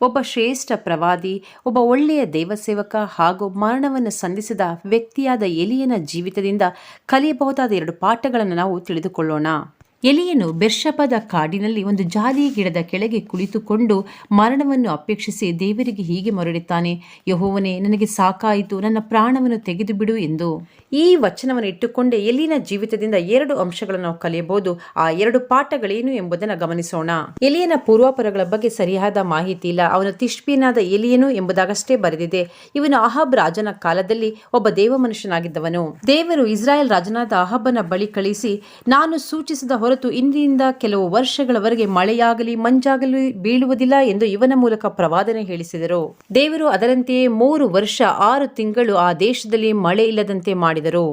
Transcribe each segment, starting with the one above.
ಒಬ್ಬ ಶ್ರೇಷ್ಠ ಪ್ರವಾದಿ, ಒಬ್ಬ ಒಳ್ಳೆಯ ದೇವಸೇವಕ ಹಾಗೂ ಮರಣವನ್ನು ಸಂಧಿಸಿದ ವ್ಯಕ್ತಿಯಾದ ಎಲಿಯನ ಜೀವಿತದಿಂದ ಕಲಿಯಬಹುದಾದ ಎರಡು ಪಾಠಗಳನ್ನು ನಾವು ತಿಳಿದುಕೊಳ್ಳೋಣ. ಎಲಿಯನು ಬೆರ್ಷಪದ ಕಾಡಿನಲ್ಲಿ ಒಂದು ಜಾಲಿ ಗಿಡದ ಕೆಳಗೆ ಕುಳಿತುಕೊಂಡು ಮರಣವನ್ನು ಅಪೇಕ್ಷಿಸಿ ದೇವರಿಗೆ ಹೀಗೆ ಮರಳುತ್ತಾನೆ ಯಹೋವನೇ, ನನಗೆ ಸಾಕಾಯಿತು, ನನ್ನ ಪ್ರಾಣವನ್ನು ತೆಗೆದು ಬಿಡು ಎಂದು. ಈ ವಚನವನ್ನು ಇಟ್ಟುಕೊಂಡೇ ಎಲಿನ ಜೀವಿತದಿಂದ ಎರಡು ಅಂಶಗಳನ್ನು ಕಲಿಯಬಹುದು. ಆ ಎರಡು ಪಾಠಗಳೇನು ಎಂಬುದನ್ನು ಗಮನಿಸೋಣ. ಎಲಿಯನ ಪೂರ್ವಾಪರಗಳ ಬಗ್ಗೆ ಸರಿಯಾದ ಮಾಹಿತಿ ಇಲ್ಲ. ಅವನು ತಿಷ್ಪಿನಾದ ಎಲಿಯನು ಎಂಬುದಾಗಷ್ಟೇ ಬರೆದಿದೆ. ಇವನು ಅಹಬ್ ರಾಜನ ಕಾಲದಲ್ಲಿ ಒಬ್ಬ ದೇವ ಮನುಷ್ಯನಾಗಿದ್ದವನು ದೇವರು ಇಸ್ರಾಯೇಲ್ ರಾಜನಾದ ಅಹಬ್ಬನ ಬಳಿ ಕಳಿಸಿ, ನಾನು ಸೂಚಿಸಿದ ಹೊರತು ಇಂದಿನಿಂದ ಕೆಲವು ವರ್ಷಗಳವರೆಗೆ ಮಳೆಯಾಗಲಿ, ಮಂಜಾಗಲಿ ಬೀಳುವುದಿಲ್ಲ ಎಂದು ಇವನ ಮೂಲಕ ಪ್ರವಾದನೆ ಹೇಳಿಸಿದರು. ದೇವರು ಅದರಂತೆಯೇ ಮೂರು ವರ್ಷ, ಆರು ತಿಂಗಳು ಆ ದೇಶದಲ್ಲಿ ಮಳೆ ಇಲ್ಲದಂತೆ ಮಾಡಿದರು.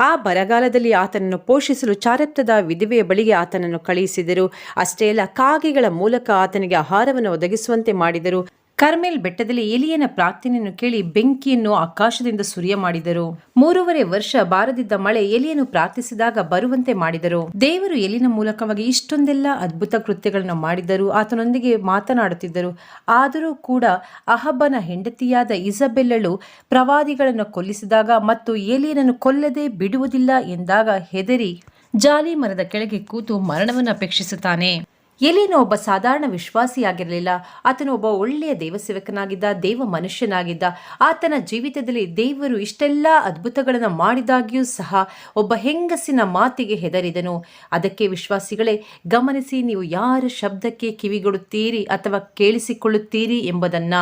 ಆ ಬರಗಾಲದಲ್ಲಿ ಆತನನ್ನು ಪೋಷಿಸಲು ಚಾರಪ್ತದ ವಿಧವೆಯ ಬಳಿಗೆ ಆತನನ್ನು ಕಳುಹಿಸಿದರು. ಅಷ್ಟೇ ಅಲ್ಲ, ಕಾಗೆಗಳ ಮೂಲಕ ಆತನಿಗೆ ಆಹಾರವನ್ನು ಒದಗಿಸುವಂತೆ ಮಾಡಿದರು. ಕರ್ಮೆಲ್ ಬೆಟ್ಟದಲ್ಲಿ ಎಲಿಯನ ಪ್ರಾರ್ಥನೆಯನ್ನು ಕೇಳಿ ಬೆಂಕಿಯನ್ನು ಆಕಾಶದಿಂದ ಸುರಿಯ ಮಾಡಿದರು. ಮೂರುವರೆ ವರ್ಷ ಬಾರದಿದ್ದ ಮಳೆ ಎಲಿಯನ್ನು ಪ್ರಾರ್ಥಿಸಿದಾಗ ಬರುವಂತೆ ಮಾಡಿದರು. ದೇವರು ಎಲಿನ ಮೂಲಕವಾಗಿ ಇಷ್ಟೊಂದೆಲ್ಲ ಅದ್ಭುತ ಕೃತ್ಯಗಳನ್ನು ಮಾಡಿದರು ಆತನೊಂದಿಗೆ ಮಾತನಾಡುತ್ತಿದ್ದರು. ಆದರೂ ಕೂಡ ಅಹಬ್ಬನ ಹೆಂಡತಿಯಾದ ಇಸಬೆಲ್ಲಳು ಪ್ರವಾದಿಗಳನ್ನು ಕೊಲ್ಲಿಸಿದಾಗ ಮತ್ತು ಎಲಿಯನನ್ನು ಕೊಲ್ಲದೆ ಬಿಡುವುದಿಲ್ಲ ಎಂದಾಗ ಹೆದರಿ ಜಾಲಿ ಮರದ ಕೆಳಗೆ ಕೂತು ಮರಣವನ್ನು ಅಪೇಕ್ಷಿಸುತ್ತಾನೆ. ಎಲಿನ ಒಬ್ಬ ಸಾಧಾರಣ ವಿಶ್ವಾಸಿಯಾಗಿರಲಿಲ್ಲ. ಆತನು ಒಬ್ಬ ಒಳ್ಳೆಯ ದೇವಸೇವಕನಾಗಿದ್ದ, ದೇವ ಮನುಷ್ಯನಾಗಿದ್ದ. ಆತನ ಜೀವಿತದಲ್ಲಿ ದೇವರು ಇಷ್ಟೆಲ್ಲ ಅದ್ಭುತಗಳನ್ನು ಮಾಡಿದಾಗ್ಯೂ ಸಹ ಒಬ್ಬ ಹೆಂಗಸಿನ ಮಾತಿಗೆ ಹೆದರಿದನು. ಅದಕ್ಕೆ ವಿಶ್ವಾಸಿಗಳೇ, ಗಮನಿಸಿ ನೀವು ಯಾರ ಶಬ್ದಕ್ಕೆ ಕಿವಿಗೊಡುತ್ತೀರಿ ಅಥವಾ ಕೇಳಿಸಿಕೊಳ್ಳುತ್ತೀರಿ ಎಂಬುದನ್ನ.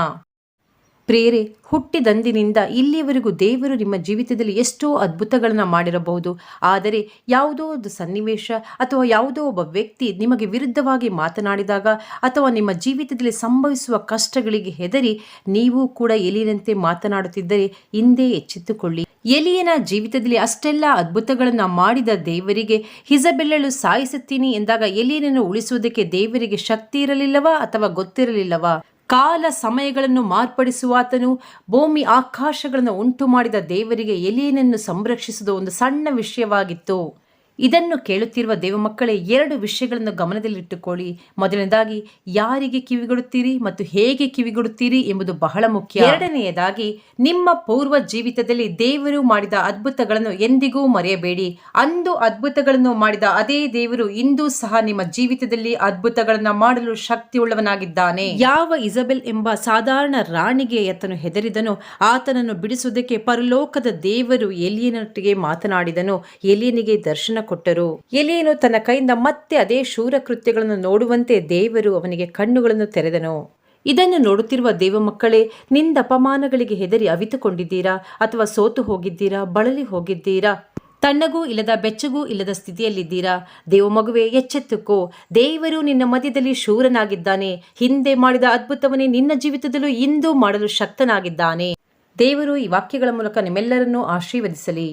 ಪ್ರೇರೆ ಹುಟ್ಟಿದಂದಿನಿಂದ ಇಲ್ಲಿಯವರೆಗೂ ದೇವರು ನಿಮ್ಮ ಜೀವಿತದಲ್ಲಿ ಎಷ್ಟೋ ಅದ್ಭುತಗಳನ್ನು ಮಾಡಿರಬಹುದು. ಆದರೆ ಯಾವುದೋ ಒಂದು ಸನ್ನಿವೇಶ ಅಥವಾ ಯಾವುದೋ ಒಬ್ಬ ವ್ಯಕ್ತಿ ನಿಮಗೆ ವಿರುದ್ಧವಾಗಿ ಮಾತನಾಡಿದಾಗ ಅಥವಾ ನಿಮ್ಮ ಜೀವಿತದಲ್ಲಿ ಸಂಭವಿಸುವ ಕಷ್ಟಗಳಿಗೆ ಹೆದರಿ ನೀವು ಕೂಡ ಎಲಿಯನಂತೆ ಮಾತನಾಡುತ್ತಿದ್ದರೆ ಹಿಂದೆ ಎಚ್ಚೆತ್ತುಕೊಳ್ಳಿ. ಎಲಿಯನ ಜೀವಿತದಲ್ಲಿ ಅಷ್ಟೆಲ್ಲ ಅದ್ಭುತಗಳನ್ನು ಮಾಡಿದ ದೇವರಿಗೆ ಹಿಜಬೆಲ್ಲಳು ಸಾಯಿಸುತ್ತೀನಿ ಎಂದಾಗ ಎಲಿಯನನ್ನು ಉಳಿಸುವುದಕ್ಕೆ ದೇವರಿಗೆ ಶಕ್ತಿ ಇರಲಿಲ್ಲವಾ ಅಥವಾ ಗೊತ್ತಿರಲಿಲ್ಲವಾ? ಕಾಲ ಸಮಯಗಳನ್ನು ಮಾರ್ಪಡಿಸುವಾತನು ಭೂಮಿ ಆಕಾಶಗಳನ್ನು ಉಂಟು ಮಾಡಿದ ದೇವರಿಗೆ ಎಲಿಯನನ್ನು ಸಂರಕ್ಷಿಸುವುದು ಒಂದು ಸಣ್ಣ ವಿಷಯವಾಗಿತ್ತು. ಇದನ್ನು ಕೇಳುತ್ತಿರುವ ದೇವಮಕ್ಕಳೇ, ಎರಡು ವಿಷಯಗಳನ್ನು ಗಮನದಲ್ಲಿಟ್ಟುಕೊಳ್ಳಿ. ಮೊದಲನೇದಾಗಿ, ಯಾರಿಗೆ ಕಿವಿಗೊಡುತ್ತೀರಿ ಮತ್ತು ಹೇಗೆ ಕಿವಿಗೊಡುತ್ತೀರಿ ಎಂಬುದು ಬಹಳ ಮುಖ್ಯ. ಎರಡನೆಯದಾಗಿ, ನಿಮ್ಮ ಪೂರ್ವ ಜೀವಿತದಲ್ಲಿ ದೇವರು ಮಾಡಿದ ಅದ್ಭುತಗಳನ್ನು ಎಂದಿಗೂ ಮರೆಯಬೇಡಿ. ಅಂದು ಅದ್ಭುತಗಳನ್ನು ಮಾಡಿದ ಅದೇ ದೇವರು ಇಂದು ಸಹ ನಿಮ್ಮ ಜೀವಿತದಲ್ಲಿ ಅದ್ಭುತಗಳನ್ನು ಮಾಡಲು ಶಕ್ತಿಯುಳ್ಳವನಾಗಿದ್ದಾನೆ. ಯಾವ ಇಸಬೆಲ್ ಎಂಬ ಸಾಧಾರಣ ರಾಣಿಗೆ ಆತನು ಹೆದರಿದನು. ಆತನನ್ನು ಬಿಡಿಸುವುದಕ್ಕೆ ಪರಲೋಕದ ದೇವರು ಎಲಿಯನೊಟ್ಟಿಗೆ ಮಾತನಾಡಿದನು. ಎಲಿಯನಿಗೆ ದರ್ಶನ ಕೊಟ್ಟರು. ಎಲಿಯನು ತನ್ನ ಕೈಯಿಂದ ಮತ್ತೆ ಅದೇ ಶೂರ ಕೃತ್ಯಗಳನ್ನು ನೋಡುವಂತೆ ದೇವರು ಅವನಿಗೆ ಕಣ್ಣುಗಳನ್ನು ತೆರೆದನು. ಇದನ್ನು ನೋಡುತ್ತಿರುವ ದೇವ ಮಕ್ಕಳೇ ನಿಂದ ಅಪಮಾನಗಳಿಗೆ ಹೆದರಿ ಅವಿತುಕೊಂಡಿದ್ದೀರಾ? ಅಥವಾ ಸೋತು ಹೋಗಿದ್ದೀರಾ? ಬಳಲಿ ಹೋಗಿದ್ದೀರಾ? ತಣ್ಣಗೂ ಇಲ್ಲದ ಬೆಚ್ಚಗೂ ಇಲ್ಲದ ಸ್ಥಿತಿಯಲ್ಲಿದ್ದೀರಾ? ದೇವ ಮಗುವೆ ಎಚ್ಚೆತ್ತುಕೋ. ದೇವರು ನಿನ್ನ ಮಧ್ಯದಲ್ಲಿ ಶೂರನಾಗಿದ್ದಾನೆ. ಹಿಂದೆ ಮಾಡಿದ ಅದ್ಭುತವನ್ನೇ ನಿನ್ನ ಜೀವಿತದಲ್ಲೂ ಇಂದು ಮಾಡಲು ಶಕ್ತನಾಗಿದ್ದಾನೆ. ದೇವರು ಈ ವಾಕ್ಯಗಳ ಮೂಲಕ ನಿಮ್ಮೆಲ್ಲರನ್ನೂ ಆಶೀರ್ವದಿಸಲಿ.